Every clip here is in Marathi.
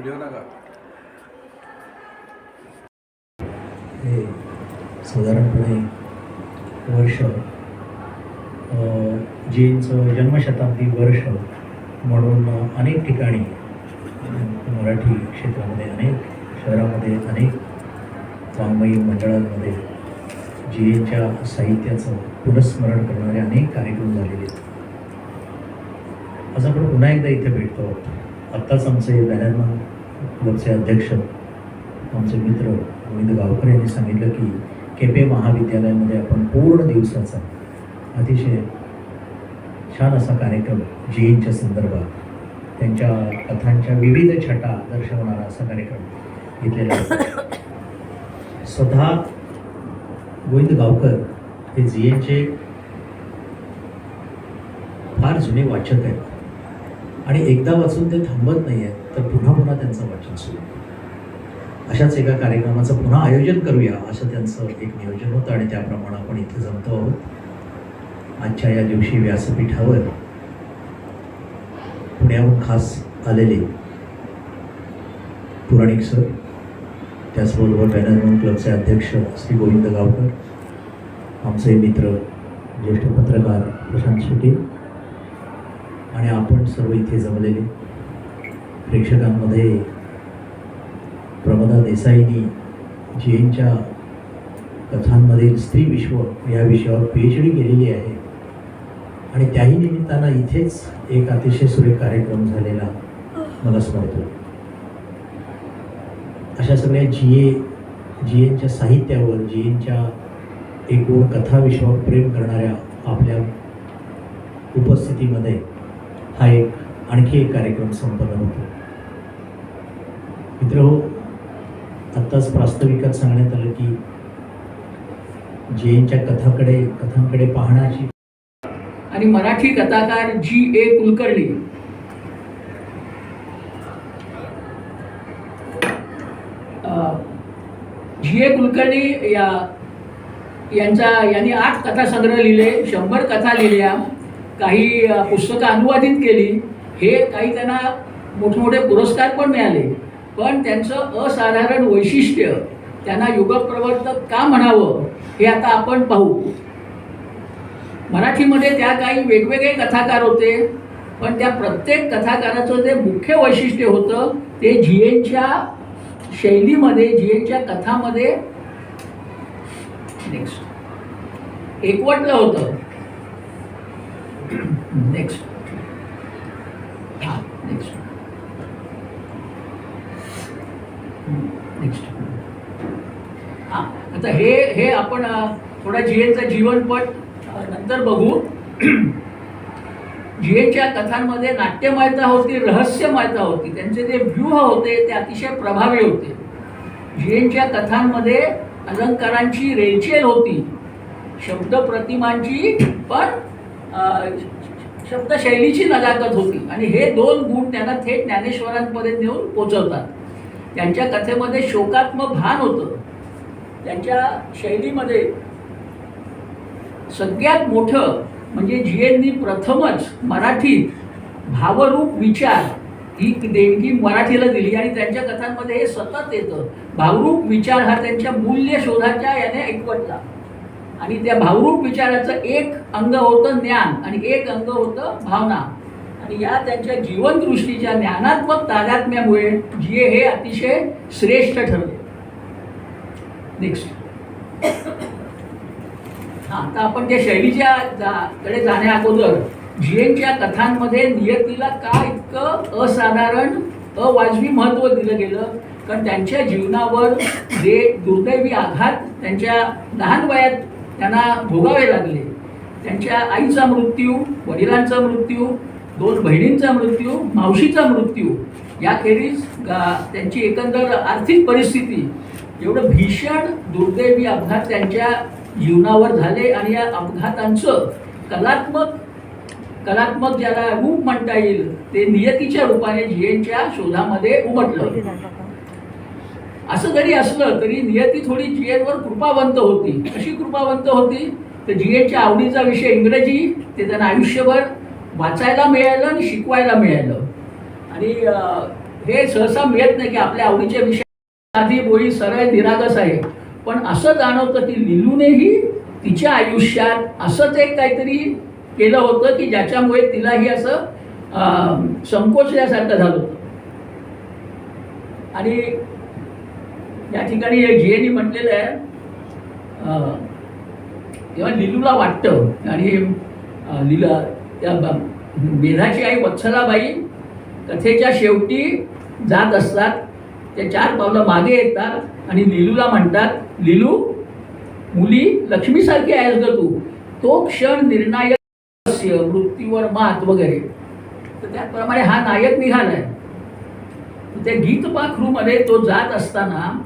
व्हिडिओ नका. हे साधारणपणे वर्ष जींचं जन्मशताब्दी वर्ष म्हणून अनेक ठिकाणी मराठी क्षेत्रामध्ये अनेक शहरामध्ये अनेक वाङ्मयी मंडळांमध्ये जीएच्या साहित्याचं पुनस्मरण करणारे अनेक कार्यक्रम झालेले आहेत. आज आपण पुन्हा एकदा इथे भेटतो. आहोत आत्ताच आमचे बॅनरमन क्लबचे अध्यक्ष आमचे मित्र गोविंद गावकर यांनी सांगितलं की केपे महाविद्यालयामध्ये आपण पूर्ण दिवसाचा अतिशय छान असा कार्यक्रम जी संदर्भात त्यांच्या कथांच्या विविध छटा दर्शवणारा असा कार्यक्रम घेतलेला आहे. स्वतः गोविंद गावकर हे जी एनचे फार जुने वाचक आहेत. आणि एकदा वाचून ते थांबत नाही आहेत तर पुन्हा पुन्हा त्यांचं वाचन सुरू अशाच एका कार्यक्रमाचं पुन्हा आयोजन करूया असं त्यांचं एक नियोजन होतं आणि त्याप्रमाणे आपण इथे जमतो आहोत. आजच्या या दिवशी व्यासपीठावर पुण्याहून खास आलेले पुराणिक सर त्याचबरोबर बॅनरमन क्लबचे अध्यक्ष श्री गोविंद गावकर आमचे मित्र ज्येष्ठ पत्रकार प्रशांत शेटे आणि आपण सर्व इथे जमलेले प्रेक्षकांमध्ये प्रमदा देसाईनी जैनच्या कथांमधील स्त्री विश्व या विषयावर पी एच डी केलेली आहे. आणि त्याही निमित्तानं इथेच एक अतिशय सुरेख कार्यक्रम झालेला मला स्मरतो. अशा सगळ्या जी ए जी एनच्या साहित्यावर जी एनच्या एकूण कथाविश्वावर प्रेम करणाऱ्या आपल्या उपस्थितीमध्ये हा एक आणखी एक कार्यक्रम संपन्न होतो. मित्र हो आत्ताच प्रास्ताविकात सांगण्यात आलं की जैनच्या कथाकडे कथांकडे पाहण्याची आणि मराठी कथाकार जी ए कुलकर्णी. जी ए कुलकर्णी या यांचा यांनी आठ कथासंग्रह लिहिले शंभर कथा लिहिल्या. काही पुस्तकं अनुवादित केली हे काही त्यांना मोठमोठे पुरस्कार पण मिळाले. पण त्यांचं असाधारण वैशिष्ट्य त्यांना युगप्रवर्तक का म्हणावं हे आता आपण पाहू. मराठीमध्ये त्या काही वेगवेगळे कथाकार होते पण त्या प्रत्येक कथाकाराचं जे मुख्य वैशिष्ट्य होतं ते जीएनच्या शैलीमध्ये जीएनच्या कथामध्ये नेक्स्ट एकवटलं होतं. नेक्स्ट हां नेक्स्ट नेक्स्ट हां आता हे हे आपण थोडा जिएनचा जीवनपट नंतर बघू. जिएनच्या कथांमध्ये नाट्यमयता होती रहस्यमयता होती. त्यांचे जे व्यूह होते ते अतिशय प्रभावी होते. जिएनच्या कथांमध्ये अलंकारांची रेलचेल होती. शब्द प्रतिमांची पण शब्दशैलीची नजाकत होती. आणि हे दोन गुण त्यांना थेट ज्ञानेश्वरांपर्यंत नेऊन पोचवतात. त्यांच्या कथेमध्ये शोकात्मक भान होतं. त्यांच्या शैलीमध्ये सगळ्यात मोठं म्हणजे जीएननी प्रथमच मराठीत भावरूप विचार ही देणगी मराठीला दिली आणि त्यांच्या कथांमध्ये हे सतत येतं. भावरूप विचार हा त्यांच्या मूल्य शोधाच्या याने एकवटला आणि त्या भावरूप विचाराचं एक अंग होतं ज्ञान आणि एक अंग होतं भावना. आणि या त्यांच्या जीवनदृष्टीच्या ज्ञानात्मक तादात्म्यामुळे जी हे अतिशय श्रेष्ठ ठरले. नेक्स्ट हां आपण त्या शैलीच्या जा- कडे जाण्या अगोदर जीएनच्या कथांमध्ये नियतीला का इतकं असाधारण अवाजवी महत्त्व दिलं गेलं? कारण त्यांच्या जीवनावर जे दुर्दैवी आघात त्यांच्या लहान वयात त्यांना भोगावे लागले. त्यांच्या आईचा मृत्यू वडिलांचा मृत्यू दोन बहिणींचा मृत्यू मावशीचा मृत्यू याखेरीज गा- त्यांची एकंदर आर्थिक परिस्थिती एवढं भीषण दुर्दैवी अपघात त्यांच्या जीवनावर झाले आणि या अपघातांचं कलात्मक कलात्मक ज्याला रूप म्हणता येईल ते नियतीच्या रूपाने जीएनच्या शोधामध्ये उमटलं. असं जरी असलं तरी नियती थोडी जी जीएनवर कृपावंत होती. कशी कृपावंत होती? तर जीएनच्या आवडीचा विषय इंग्रजी ते त्यांना आयुष्यभर वाचायला मिळालं आणि शिकवायला मिळालं. आणि हे सहसा मिळत नाही की आपल्या आवडीच्या विषय आधी बोळी सरळ निरागस आहे. पण असं जाणवतं की लिलूनेही तिच्या आयुष्यात असंच एक काहीतरी केलं होतं की ज्याच्यामुळे तिलाही असं अं, संकोचल्यासारखं झालं होतं. आणि या ठिकाणी जी म्हटलेलं आहे तेव्हा लिलूला वाटतं. आणि लिला त्या ब- मेधाची आई वत्सलाबाई कथेच्या शेवटी जात असतात. त्या चार पावलं मागे येतात आणि लिलूला म्हणतात लिलू मुली लक्ष्मीसारखी आहेस ग तू. तो क्षण निर्णायक मृत्यूवर मात वगैरे. तर त्याचप्रमाणे हा नायक निघालाय. त्या गीत पाखरूमध्ये तो जात असताना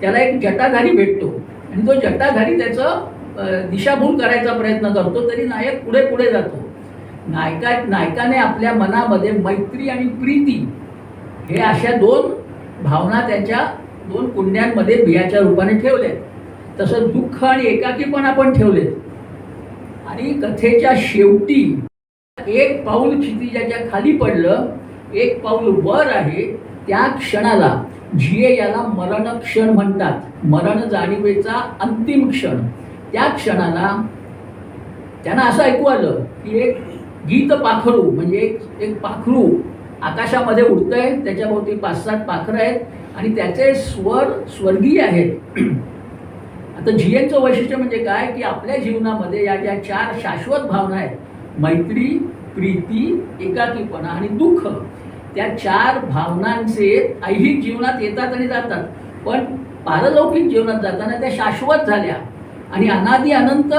त्याला एक जटाधारी भेटतो. आणि तो जटाधारी त्याचं दिशाभूल करायचा प्रयत्न करतो तरी नायक पुढे पुढे जातो. नायका नायकाने आपल्या मनामध्ये मैत्री आणि प्रीती हे अशा दोन भावना त्याच्या दोन कुंड्यांमध्ये बियाच्या रूपाने ठेवल्यात. तसं दुःख आणि एकाकीपणा पण ठेवलेत. आणि कथेच्या शेवटी एक पाऊल क्षितिजाच्या खाली पडलं एक पाऊल वर आहे त्या क्षणाला झिये याला मरण क्षण म्हणतात. मरण जाणीवेचा अंतिम क्षण. त्या क्षणाला त्यांना असं ऐकू आलं की एक गीत पाखरू म्हणजे एक एक पाखरू आकाशामध्ये उडतंय त्याच्याभोवती पाच सात पाखरं आहेत आणि त्याचे स्वर स्वर्गीय आहेत. आता जीएनचं वैशिष्ट्य म्हणजे काय? की आपल्या जीवनामध्ये या ज्या चार शाश्वत भावना आहेत मैत्री प्रीती एकाकीपणा आणि दुःख त्या चार भावनांचे ऐहिक जीवनात येतात आणि जातात. पण पारलौकिक जीवनात जाताना त्या शाश्वत झाल्या. आणि अनादी अनंत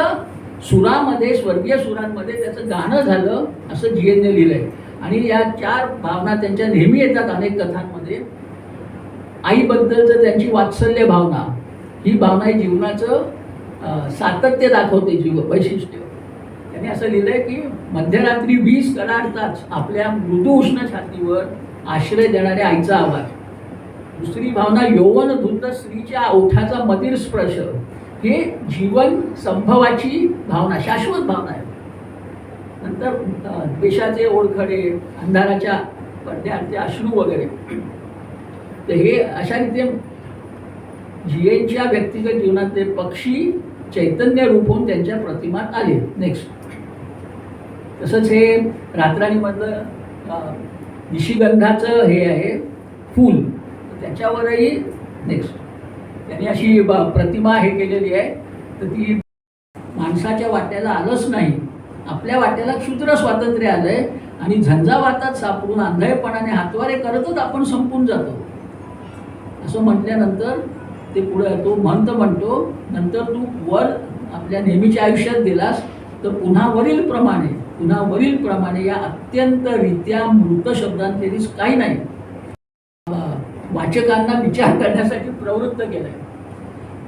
सुरामध्ये स्वर्गीय सुरांमध्ये त्याचं गाणं झालं असं जी एनने लिहिलं आहे आणि या चार भावना त्यांच्या नेहमी येतात अनेक कथांमध्ये. आईबद्दलचं त्यांची वात्सल्य भावना. ही भावना ही जीवनाचं सातत्य दाखवते जीव वैशिष्ट्य त्यांनी असं लिहिलं आहे की मध्यरात्री वीस कडाडताच आपल्या मृदू उष्ण छातीवर आश्रय देणाऱ्या आईचा आवाज. दुसरी भावना यौवन धुंद स्त्रीच्या ओठाचा मधीर स्पर्श. हे जीवन संभवाची भावना शाश्वत भावना आहे. नंतर द्वेषाचे ओळखडे अंधाराच्या पडद्याचे अश्रू वगैरे. तर हे अशा रीते जीएनच्या व्यक्तिगत जीवनातले पक्षी चैतन्य रूप होऊन त्यांच्या प्रतिमात आले. नेक्स्ट तसंच हे रात्राणीमधलं निशिगंधाचं हे आहे फूल. त्याच्यावरही नेक्स्ट त्यांनी अशी ब- प्रतिमा हे केलेली आहे. तर ती माणसाच्या वाट्याला आलंच नाही. आपल्या वाट्याला क्षुद्र स्वातंत्र्य आलंय आणि झंझावातात सापडून आंधळेपणाने हातवारे करतच आपण संपून जातो. असं म्हटल्यानंतर ते पुढं तो म्हणत म्हणतो नंतर तू वर आपल्या नेहमीच्या आयुष्यात दिलास तर पुन्हा वरील प्रमाणे पुन्हा वरील प्रमाणे या अत्यंत रित्या मृत शब्दांखेरीज काही नाही. वाचकांना विचार करण्यासाठी प्रवृत्त केलंय.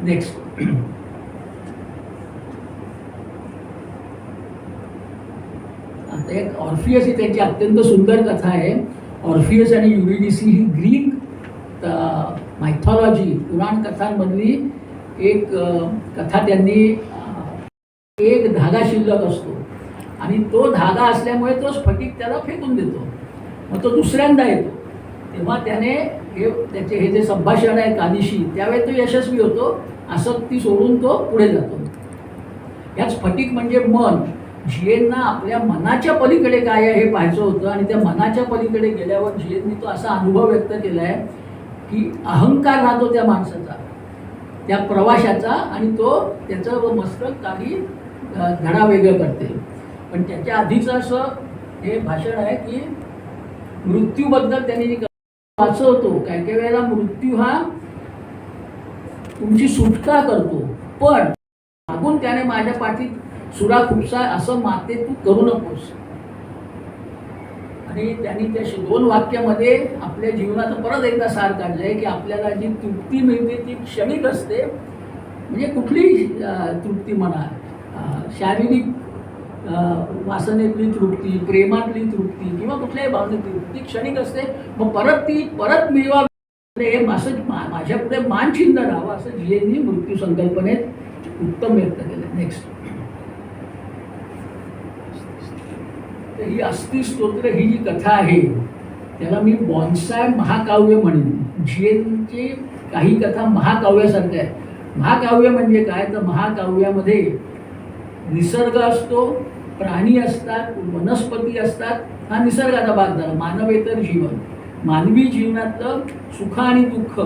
नेक्स्ट आता एक ऑर्फियस ही त्यांची अत्यंत सुंदर कथा आहे. ऑर्फियस आणि युरिडिसी ही ग्रीक मायथॉलॉजी पुराण कथांमधली एक कथा त्यांनी एक धागा शिल्लक असतो. आणि तो धागा असल्यामुळे तो स्फटिक त्याला फेकून देतो. मग तो दुसऱ्यांदा येतो. तेव्हा त्याने हे त्याचे हे जे संभाषण आहे कानिशी त्यावेळी तो यशस्वी होतो. आसक्ती सोडून तो पुढे जातो. यात स्फटिक म्हणजे मन. झिएनना आपल्या मनाच्या पलीकडे काय आहे हे पाहायचं होतं आणि त्या मनाच्या पलीकडे गेल्यावर झिएननी तो असा अनुभव व्यक्त केला आहे की अहंकार राहतो त्या माणसाचा त्या प्रवाशाचा आणि तो त्याचं मस्तक काही धडा वेगळं करते. पण त्याच्या आधीचं असं हे भाषण आहे की मृत्यूबद्दल त्यांनी जी वाचवतो काही काही वेळेला मृत्यू हा तुमची सुटका करतो. पण मागून त्याने माझ्या पाठीत सुरा खुपसा असं माते तू करू नकोस. आणि त्यांनी त्या दोन वाक्यामध्ये आपल्या जीवनाचं परत एकदा सार काढलंय की आपल्याला जी तृप्ती मिळते ती क्षणिक असते. म्हणजे कुठलीही तृप्ती म्हणा शारीरिक वासनेतली तृप्ती प्रेमातली तृप्ती किंवा कुठल्याही भावनेतली तृप्ती ती क्षणिक असते मग परत ती परत मिळवा हे असं मा- माझ्या पुढे मानचिन्ह राहावं असं जीएननी मृत्यू संकल्पनेत उत्तम व्यक्त केलं नेक्स्ट तर ही अस्थि स्तोत्र ही जी कथा आहे त्याला मी बॉन्साय महाकाव्य म्हणेन. झिएनची काही कथा महाकाव्यासारख्या आहेत. महाकाव्य म्हणजे काय? तर महाकाव्यामध्ये निसर्ग असतो प्राणी असतात वनस्पती असतात हा निसर्गाचा भाग झाला. मानवेतर जीवन. मानवी जीवनातलं सुख आणि दुःख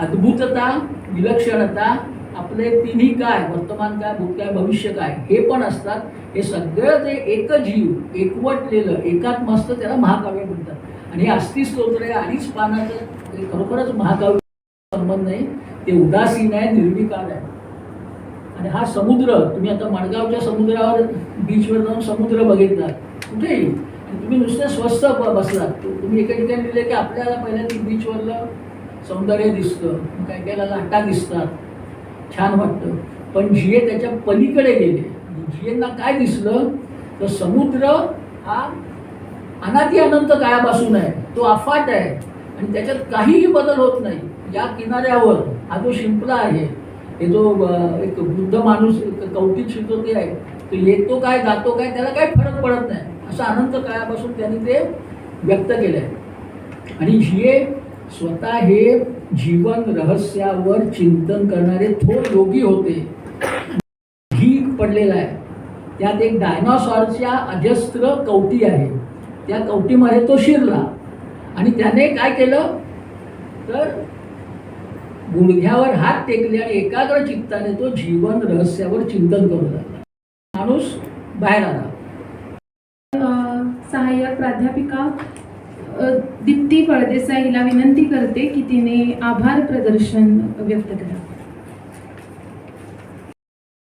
अद्भुतता विलक्षणता आपले तिन्ही काय वर्तमान काय भूतकाळ भविष्य काय हे पण असतात. हे सगळं जे एक जीव एकवटलेलं एकात्मस्त त्याला महाकाव्य म्हणतात. आणि हे स्तोत्र आहे अडीच पानाचं खरोखरच महाकाव्य संबंध नाही ते उदासीन आहे निर्विकार आहे. आणि हा समुद्र तुम्ही आता मडगावच्या समुद्रावर बीचवर जाऊन समुद्र बघितला कुठे आणि तुम्ही नुसते स्वस्त बसलात. तुम्ही एका ठिकाणी लिहिले की आपल्याला पहिल्या ती बीचवरलं सौंदर्य दिसतं काय कायला लाटा दिसतात. छान वाटतं. पण झिये त्याच्या पलीकडे गेले. झियेंना काय दिसलं? तर समुद्र हा अनाती अनंत काळापासून आहे. तो अफाट आहे. आणि त्याच्यात काहीही बदल होत नाही. या किनाऱ्यावर हा जो शिंपला आहे हे जो एक वृद्ध माणूस एक कौतिक शिकतो ते आहे तो येतो काय जातो काय त्याला काही फरक पडत नाही. असं अनंत काळापासून त्यांनी ते व्यक्त केलं आहे आणि हे स्वतः हे जीवन रहस्यावर चिंतन करणारे थोर योगी होते. घी पडलेला आहे. त्यात एक डायनॉसॉरच्या अजस्त्र कवटी आहे. त्या कवटीमध्ये तो शिरला. आणि त्याने काय केलं? तर गुडघ्यावर हात टेकले आणि एकाग्र चित्ताने तो जीवन रहस्यावर चिंतन करू लागला. माणूस बाहेर आला. सहाय्यक प्राध्यापिका दीप्ती फळदेसाई हिला विनंती करते की तिने आभार प्रदर्शन व्यक्त करा.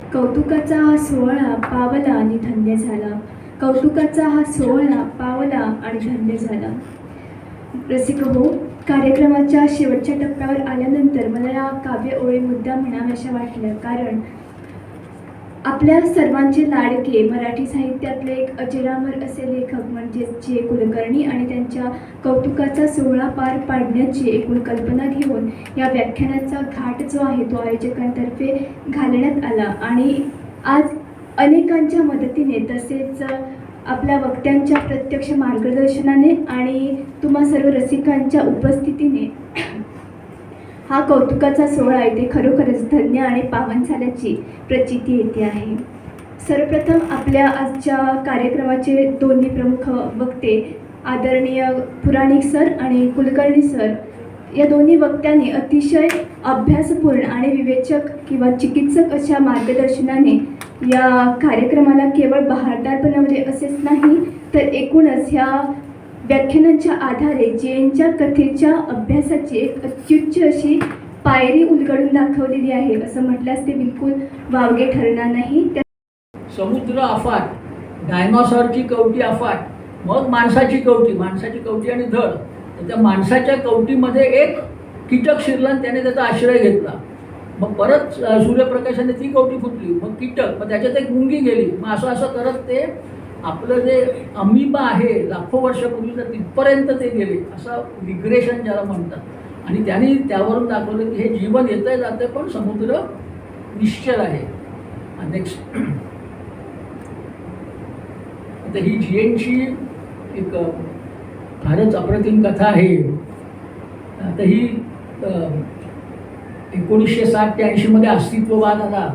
कौतुकाचा हा सोहळा पावला आणि धन्य झाला. कौतुकाचा हा सोहळा पावला आणि धन्य झाला. रसिक हो कार्यक्रमाच्या शेवटच्या टप्प्यावर आल्यानंतर मला या काव्य ओळी मुद्दा म्हणाव्याशा वाटल्या. कारण आपल्या सर्वांचे लाडके मराठी साहित्यातले एक अजरामर असे लेखक म्हणजेच जे कुलकर्णी आणि त्यांच्या कौतुकाचा सोहळा पार पाडण्याची एकूण कल्पना घेऊन या व्याख्यानाचा घाट जो आहे तो आयोजकांतर्फे घालण्यात आला. आणि आज अनेकांच्या मदतीने तसेच आपल्या वक्त्यांच्या प्रत्यक्ष मार्गदर्शनाने आणि तुम्हा सर्व रसिकांच्या उपस्थितीने. हा कौतुकाचा सोहळा आहे ते खरोखरच धन्य आणि पावन झाल्याची प्रचिती येते आहे. सर्वप्रथम आपल्या आजच्या कार्यक्रमाचे दोन्ही प्रमुख वक्ते आदरणीय पुराणिक सर आणि कुलकर्णी सर या दोन्ही वक्त्यांनी अतिशय अभ्यासपूर्ण आणि विवेचक किंवा चिकित्सक अशा मार्गदर्शनाने या कार्यक्रमाला केवळ बहारदार बनवले म्हणजे असेच नाही तर एकूणच ह्या व्याख्यानांच्या आधारे जैनच्या कथेच्या अभ्यासाची एक अत्युच्च अशी पायरी उलगडून दाखवलेली आहे. असं म्हटल्यास ते बिलकुल वावगे ठरणार नाही. त्या समुद्र अफाट डायनॉसॉरची कवटी अफाट मग माणसाची कवटी माणसाची कवटी आणि धड. त्या माणसाच्या कवटीमध्ये एक कीटक शिरला आणि त्याने त्याचा आश्रय घेतला. मग परत सूर्यप्रकाशाने ती कवटी फुटली. मग कीटक मग त्याच्यात एक मुंगी गेली. मग असं असं करत ते आपलं जे अमिबा आहे लाखो वर्षापूर्वीचं तिथपर्यंत ते गेले. असं रिग्रेशन ज्याला म्हणतात. आणि त्यांनी त्यावरून दाखवलं की हे जीवन येतंय जातं पण समुद्र निश्चल आहे. नेक्स्ट आता ही जीएनची एक फारच अप्रतिम कथा आहे. आता ही एकोणीसशे साठ ते ऐंशीमध्ये अस्तित्ववाद आला.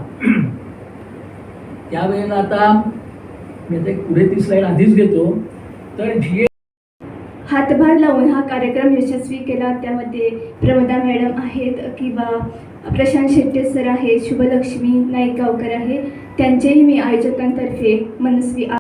त्यावेळेला आता मी आता पुढे ती स्लाईड आधीच घेतो. तर जी हातभार लावून हा कार्यक्रम यशस्वी केला. त्यामध्ये प्रमदा मॅडम आहेत किंवा प्रशांत शेट्टे सर आहेत शुभलक्ष्मी नाईक गावकर आहे त्यांचेही मी आयोजकांतर्फे मनस्वी